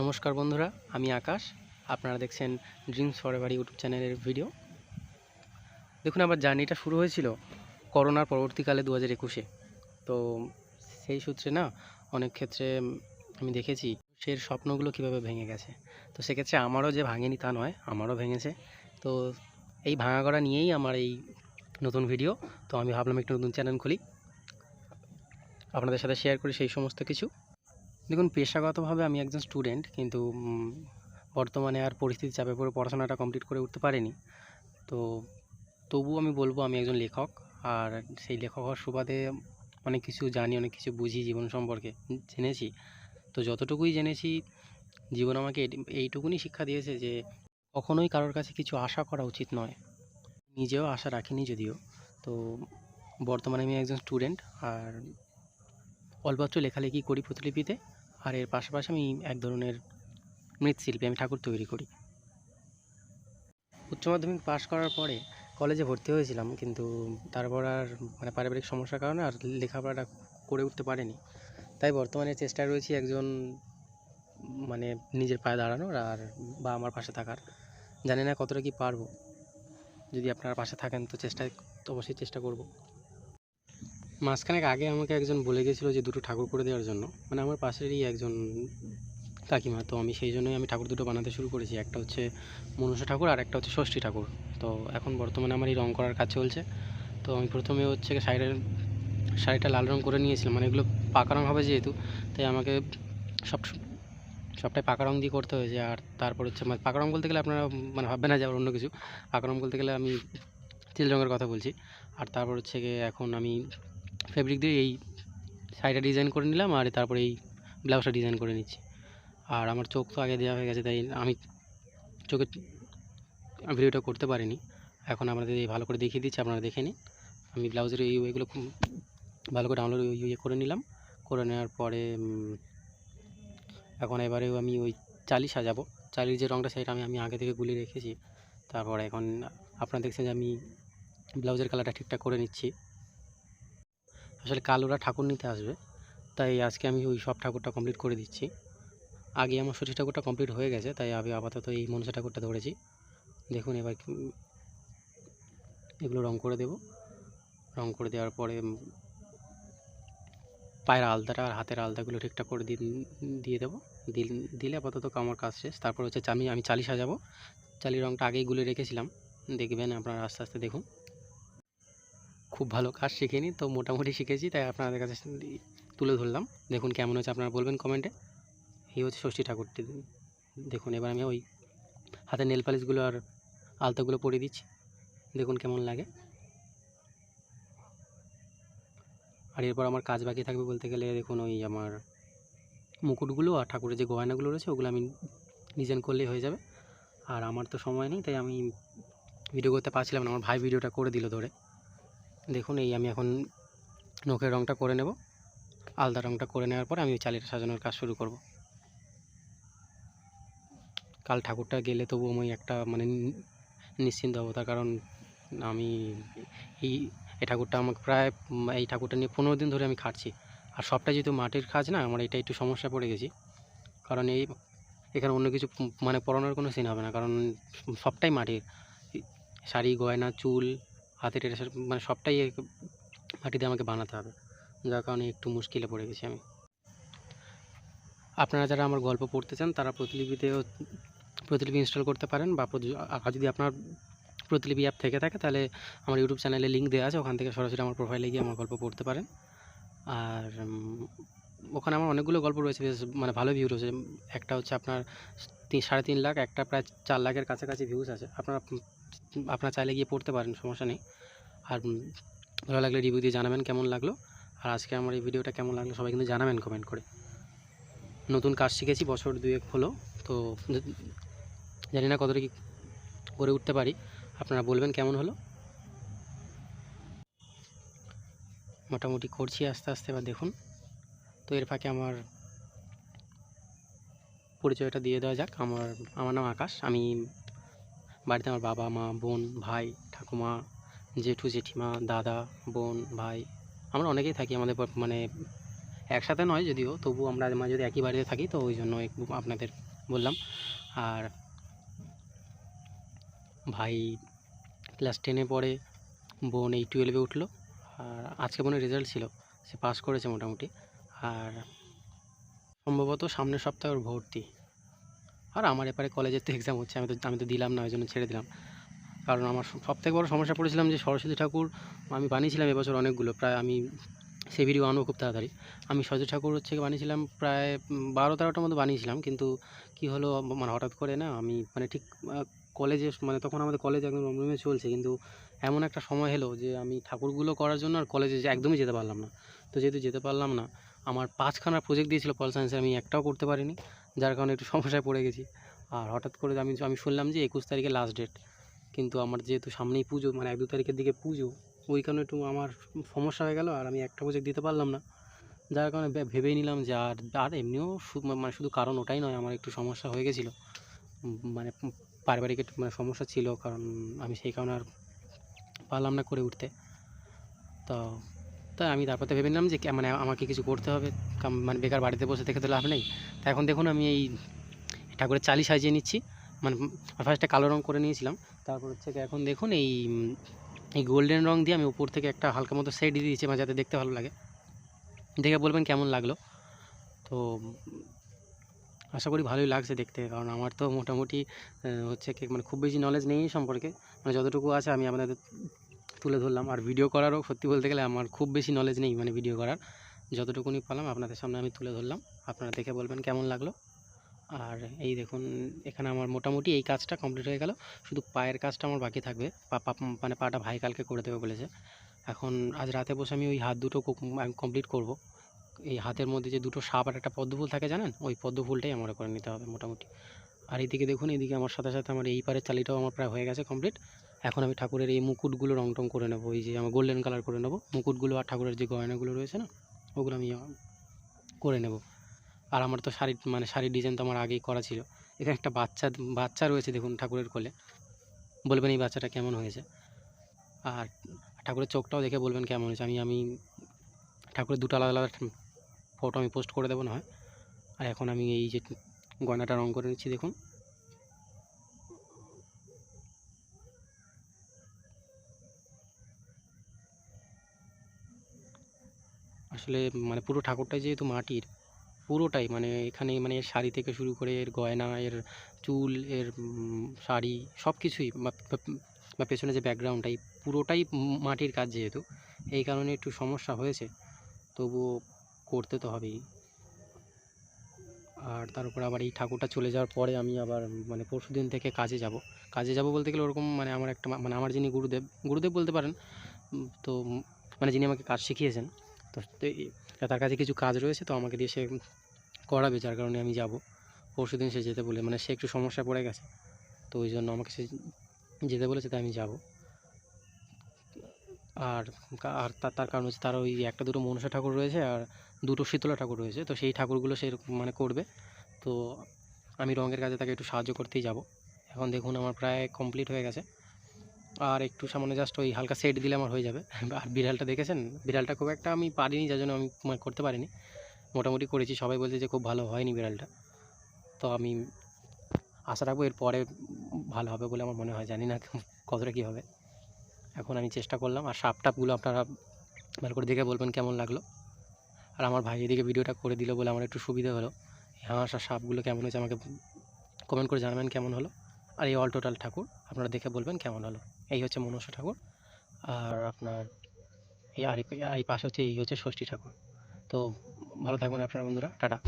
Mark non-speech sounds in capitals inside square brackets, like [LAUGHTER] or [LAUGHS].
নমস্কার বন্ধুরা, আমি আকাশ। আপনারা দেখছেন ড্রিমস ফরএভার ইউটিউব চ্যানেলের ভিডিও দেখুন, আমার জার্নিটা শুরু হয়েছিল করোনার পরবর্তীকালে দু হাজার একুশে। তো সেই সূত্রে না, অনেক ক্ষেত্রে আমি দেখেছি, সে স্বপ্নগুলো কীভাবে ভেঙে গেছে। তো সেক্ষেত্রে আমারও যে ভাঙেনি তা নয়, আমারও ভেঙেছে। তো এই ভাঙা করা নিয়েই আমার এই নতুন ভিডিও তো আমি ভাবলাম একটু নতুন চ্যানেল খুলি। আপনাদের সাথে শেয়ার করি সেই সমস্ত কিছু। দেখুন, পেশাগতভাবে আমি একজন স্টুডেন্ট কিন্তু বর্তমানে আর পরিস্থিতি চাপে পড়ে পড়াশোনাটা কমপ্লিট করে উঠতে পারিনি। তো তবুও আমি বলব, আমি একজন লেখক, আর সেই লেখক হওয়ার সুবাদে অনেক কিছু জানি, অনেক কিছু বুঝি জীবন সম্পর্কে জেনেছি। তো যতটুকুই জেনেছি, জীবন আমাকে এইটুকুনি শিক্ষা দিয়েছে যে, কখনোই কারোর কাছে কিছু আশা করা উচিত নয়। নিজেও আশা রাখিনি যদিও। তো বর্তমানে আমি একজন স্টুডেন্ট আর অল্পত্র লেখালেখি করি প্রতিলিপিতে। আর এর পাশাপাশি আমি এক ধরনের মৃৎশিল্পী, আমি ঠাকুর তৈরি করি। উচ্চ মাধ্যমিক পাশ করার পরে কলেজে ভর্তি হয়েছিলাম, কিন্তু তারপর আর মানে পারিবারিক সমস্যার কারণে আর লেখাপড়াটা করে উঠতে পারেনি। তাই বর্তমানে চেষ্টায় রয়েছি একজন মানে নিজের পায়ে দাঁড়ানোর আর বা আমার পাশে থাকার। জানি না কতটা কি পারব। যদি আপনার পাশে থাকেন তো চেষ্টা অবশ্যই চেষ্টা করব। মাসখানেক আগে আমাকে একজন বলে গেছিল যে দুটো ঠাকুর করে দেওয়ার জন্য। মানে আমার পাশেরই একজন কাকিমা, তো আমি সেই জন্যই আমি ঠাকুর দুটো বানাতে শুরু করেছি। একটা হচ্ছে মনসা ঠাকুর আর একটা হচ্ছে ষষ্ঠী ঠাকুর। তো এখন বর্তমানে আমার এই রং করার কাজ চলছে। তো আমি প্রথমে হচ্ছে শাড়ির শাড়িটা লাল রং করে নিয়েছিলাম। মানে এগুলো পাকা রং হবে যেহেতু, তাই আমাকে সব, সবটাই পাকা রং দিয়ে করতে হয়েছে। আর তারপর হচ্ছে মানে পাকা রং বলতে গেলে আপনারা মানে ভাববেন না যে আবার অন্য কিছু। পাকা রং বলতে গেলে আমি তেল রঙের কথা বলছি। আর তারপর হচ্ছে গিয়ে এখন আমি ফেব্রিক দিয়ে এই শাড়িটা ডিজাইন করে নিলাম আর তারপরে এই ব্লাউজটা ডিজাইন করে নিচ্ছি। আর আমার চোখ তো আগে দেওয়া হয়ে গেছে, তাই আমি চোখের ভিডিওটা করতে পারিনি। এখন আপনাদের এই ভালো করে দেখিয়ে দিচ্ছি, আপনারা দেখে নিন। আমি ব্লাউজের এই ওইগুলো খুব ভালো করে ডাউনলোড ইয়ে করে নিলাম। করে নেওয়ার পরে এখন এবারে আমি ওই চালি সাজাবো। চালির যে রঙটা সেটা আমি আমি আগে থেকে গুলিয়ে রেখেছি। তারপর এখন আপনারা দেখছেন যে আমি ব্লাউজের কালারটা ঠিকঠাক করে নিচ্ছি। আসলে কাল ওরা ঠাকুর নিতে আসবে। তাই আজকে আমি ওই সব ঠাকুরটা কমপ্লিট করে দিচ্ছি। আগে আমার সরস্বতী ঠাকুরটা কমপ্লিট হয়ে গেছে, তাই আমি আপাতত এই মনসা ঠাকুরটা ধরেছি। দেখুন এবার এগুলো রং করে দেব। রং করে দেওয়ার পরে পায়ের আলতাটা আর হাতের আলতাগুলো ঠিকঠাক করে দিয়ে দেবো। দিল- দিলে আপাতত আমার কাজ শেষ। তারপর হচ্ছে আমি আমি চালি সাজাবো। চালি রংটা আগেই গুলে রেখেছিলাম। দেখবেন আপনারা আস্তে আস্তে দেখুন। খুব ভালো কাজ শিখিনি, তো মোটামুটি শিখেছি, তাই আপনাদের কাছে তুলে ধরলাম। দেখুন কেমন হচ্ছে আপনারা বলবেন কমেন্টে এই হচ্ছে ষষ্ঠী ঠাকুরটি দেখুন, এবার আমি ওই হাতে নেল পালিশগুলো আর আলতাগুলো পরিয়ে দিচ্ছি। দেখুন কেমন লাগে। আর এরপর আমার কাজ বাকি থাকবে বলতে গেলে, দেখুন ওই আমার মুকুটগুলো আর ঠাকুরের যে গয়নাগুলো রয়েছে, ওগুলো আমি ডিজাইন করলেই হয়ে যাবে। আর আমার তো সময় নেই, তাই আমি ভিডিও করতে পারছিলাম না, আমার ভাই ভিডিওটা করে দিল ধরে। দেখুন, এই আমি এখন নখের রঙটা করে নেব। আলদা রঙটা করে নেওয়ার পর আমি চালিটা সাজানোর কাজ শুরু করব। কাল ঠাকুরটা গেলে তবু আমি একটা মানে নিশ্চিন্ত হব, তার কারণ আমি এই এই ঠাকুরটা আমাকে প্রায়, এই ঠাকুরটা নিয়ে পনেরো দিন ধরে আমি খাটছি। আর সবটাই যেহেতু মাটির কাজ না, আমার এটা একটু সমস্যা পড়ে গেছি। কারণ এই, এখানে অন্য কিছু মানে পরানোর কোনো সিন হবে না, কারণ সবটাই মাটির। শাড়ি, গয়না, চুল এটা সেটা মানে সবটাই এক- মাটিতে আমাকে বানাতে হবে। যার কারণে একটু মুশকিলে পড়ে গেছি আমি। আপনারা যারা আমার গল্প পড়তে চান, তারা প্রতিলিপিতেও প্রতিলিপি ইনস্টল করতে পারেন বা যদি আপনার প্রতিলিপি অ্যাপ থেকে থাকে, তাহলে আমার ইউটিউব চ্যানেলে লিঙ্ক দেওয়া আছে। ওখান থেকে সরাসরি আমার প্রোফাইলে গিয়ে আমার গল্প পড়তে পারেন। আর ওখানে আমার অনেকগুলো গল্প রয়েছে, বেশ মানে ভালো ভিউ রয়েছে। একটা হচ্ছে আপনার তিন সাড়ে তিন লাখ, একটা প্রায় চার লাখের কাছাকাছি ভিউজ আছে। আপনারা আপনারা চাইলে গিয়ে পড়তে পারেন, সমস্যা নেই। আর ভালো লাগলে রিভিউ দিয়ে জানাবেন কেমন লাগল। আর আজকে আমার এই ভিডিওটা কেমন লাগল সবাই কিন্তু জানাবেন কমেন্ট করে। নতুন কাজ শিখেছি, বছর দুয়েক হলো, তো জানি না কতটা কি করে উঠতে পারি। আপনারা বলবেন কেমন হলো? মোটামুটি করছি আস্তে আস্তে, এবার দেখুন। তো এর ফাঁকে আমার পরিচয়টা দিয়ে দেওয়া যাক। আমার আমার নাম আকাশ। আমি বাড়িতে আমার বাবা, মা, বোন, ভাই, ঠাকুমা, জেঠু, জেঠিমা, দাদা, বোন, ভাই, আমরা অনেকেই থাকি আমাদের মানে একসাথে নয় যদিও তবু আমরা মাঝে যদি একই বাড়িতে থাকি, তো ওই জন্য আপনাদের বললাম। আর ভাই ক্লাস টেনে পড়ে, বোন এই টুয়েলভে উঠল। আর আজকে বোনের রেজাল্ট ছিল। সে পাস করেছে মোটামুটি। আর সম্ভবত সামনের সপ্তাহে ওর ভর্তি। আর আমার এপারে কলেজের তো এক্সাম হচ্ছে, আমি তো আমি তো দিলাম না ওই জন্য ছেড়ে দিলাম। কারণ আমার সব থেকে বড় সমস্যা পড়েছিলাম যে সরস্বতী ঠাকুর আমি বানিয়েছিলাম এবছর অনেকগুলো, প্রায় আমি সেই ভিডিও আনব খুব তাড়াতাড়ি। আমি সরস্বতী ঠাকুর হচ্ছে বানিয়েছিলাম প্রায় বারো, তেরোটার মতো বানিয়েছিলাম, কিন্তু কি হলো মানে হঠাৎ করে না আমি মানে ঠিক কলেজে মানে তখন আমাদের কলেজ একদম রমরমে চলছে, কিন্তু এমন একটা সময় এলো যে আমি ঠাকুরগুলো করার জন্য আর কলেজে একদমই যেতে পারলাম না। তো যেহেতু যেতে পারলাম না আমার পাঁচখানা প্রজেক্ট দিয়েছিল পল সায়েন্সে আমি একটাও করতে পারিনি, যার কারণে একটু সমস্যায় পড়ে গেছি। আর হঠাৎ করে আমি আমি শুনলাম যে একুশ তারিখে লাস্ট ডেট কিন্তু আমার যেহেতু সামনেই পুজো মানে এক দু তারিখের দিকে পুজো, ওই কারণে একটু আমার সমস্যা হয়ে গেল, আর আমি একটা প্রজেক্ট দিতে পারলাম না। যার কারণে ভেবেই নিলাম যে আর আর এমনিও মানে শুধু কারণ ওটাই নয়, আমার একটু সমস্যা হয়ে গেছিল। মানে পারিবারিক একটু মানে সমস্যা ছিল, কারণ আমি সেই কারণে আর পারলাম না করে উঠতে। তো তাই আমি তারপর তো ভেবে নিলাম যে মানে আমাকে কিছু করতে হবে। মানে বেকার বাড়িতে বসে থেকে তো লাভ নেই। তা এখন দেখুন, আমি এই ঠাকুরের চালি সাজিয়ে নিচ্ছি। মানে ফার্স্টে কালো রং করে নিয়েছিলাম। তারপর হচ্ছে এখন দেখুন, এই এই গোল্ডেন রং দিয়ে আমি উপর থেকে একটা হালকা মতো শেড দিয়ে দিয়েছি মানে যাতে দেখতে ভালো লাগে। দেখে বলবেন কেমন লাগল। তো আশা করি ভালোই লাগছে দেখতে। কারণ আমার তো মোটামুটি হচ্ছে কি মানে খুব বেশি নলেজ নেই সম্পর্কে। মানে যতটুকু আছে আমি আপনাদের তুলে ধরলাম। আর ভিডিও করারও সত্যি বলতে গেলে আমার খুব বেশি নলেজ নেই মানে ভিডিও করার। যতটুকুনি পেলাম আপনাদের সামনে আমি তুলে ধরলাম। আপনারা দেখে বলবেন কেমন লাগল। আর এই দেখুন, এখানে আমার মোটামুটি এই কাজটা কমপ্লিট হয়ে গেল। শুধু পায়ের কাজটা আমার বাকি থাকবে। পা মানে পাটা ভাই কালকে করে দেবে বলেছে। এখন আজ রাতে বসে আমি ওই হাত দুটো কমপ্লিট করব। এই হাতের মধ্যে যে দুটো সাপ আর একটা পদ্ম ফুল থাকে জানেন? ওই পদ্ম ফুলটাই আমার করে নিতে হবে মোটামুটি। আর এইদিকে দেখুন, এদিকে আমার সাথে সাথে আমার এই পারের চালিটাও আমার প্রায় হয়ে গেছে কমপ্লিট এখন আমি ঠাকুরের এই মুকুটগুলো রং টং করে নেব, এই যে আমার গোল্ডেন কালার করে নেব। মুকুটগুলো আর ঠাকুরের যে গয়নাগুলো রয়েছে না, ওগুলো আমি করে নেব। আর আমার তো শাড়ির মানে শাড়ির ডিজাইন তো আমার আগেই করা ছিল। এখানে একটা বাচ্চা বাচ্চা রয়েছে দেখুন ঠাকুরের কোলে। বলবেন এই বাচ্চাটা কেমন হয়েছে? আর ঠাকুরের চোখটাও দেখে বলবেন কেমন হয়েছে। আমি আমি ঠাকুরের দুটো আলাদা আলাদা ফটো আমি পোস্ট করে দেবো না হয়। আর এখন আমি এই যে গয়নাটা রং করে নিচ্ছি দেখুন। আসলে মানে পুরো ঠাকুরটাই যেহেতু মাটির, পুরোটাই মানে এখানে মানে এর শাড়ি থেকে শুরু করে এর গয়না, এর চুল, এর শাড়ি সব কিছুই বা পেছনে যে ব্যাকগ্রাউন্ডটা এই পুরোটাই মাটির কাজ যেহেতু, এই কারণে একটু সমস্যা হয়েছে। তবুও করতে তো হবেই। আর তার উপর আবার এই ঠাকুরটা চলে যাওয়ার পরে আমি আবার মানে পরশু দিন থেকে কাজে যাব। কাজে যাব বলতে গেলে ওরকম মানে আমার একটা মানে আমার যিনি গুরুদেব গুরুদেব বলতে পারেন তো মানে যিনি আমাকে কাজ শিখিয়েছেন তো তার কাছে কিছু কাজ রয়েছে, তো আমাকে দিয়ে সে করাবে, যার কারণে আমি যাব। পরশু দিন সে যেতে বলে মানে সে একটু সমস্যা পড়ে গেছে, তো ওই জন্য আমাকে সে যেতে বলেছে, তাই আমি যাব। আর আর তার কারণ হচ্ছে তার ওই একটা দুটো মনসা ঠাকুর রয়েছে, আর দুটো শীতলা ঠাকুর রয়েছে, তো সেই ঠাকুরগুলো সে মানে করবে। তো আমি রঙের কাজে তাকে একটু সাহায্য করতেই যাব। এখন দেখুন, আমার প্রায় কমপ্লিট হয়ে গেছে। আর একটু সামনে জাস্ট ওই হালকা সেট দিলে আমার হয়ে যাবে। [LAUGHS] আর বিড়ালটা দেখেছেন? বিড়ালটা খুব একটা আমি পারিনি, যার জন্য আমি মানে করতে পারিনি। মোটামুটি করেছি, সবাই বলছে যে খুব ভালো হয়নি বিড়ালটা। তো আমি আশা রাখব এরপরে ভালো হবে বলে আমার মনে হয়, জানি না [LAUGHS] কতটা কী হবে। এখন আমি চেষ্টা করলাম, আর সাপ টাপগুলো আপনারা ভালো করে দেখে বলবেন কেমন লাগল। আর আমার ভাই এদিকে ভিডিওটা করে দিল বলে আমার একটু সুবিধা হলো। হাঁস আর সাপগুলো কেমন হয়েছে আমাকে কমেন্ট করে জানাবেন কেমন হলো। আর এই অল টোটাল ঠাকুর। আপনারা দেখে বলবেন কেমন হলো। এই হচ্ছে মনসা ঠাকুর আর আপনার এই আর এই- পাশে হচ্ছে, এই হচ্ছে ষষ্ঠী ঠাকুর। তো ভালো থাকবেন আপনারা বন্ধুরা। টাটা।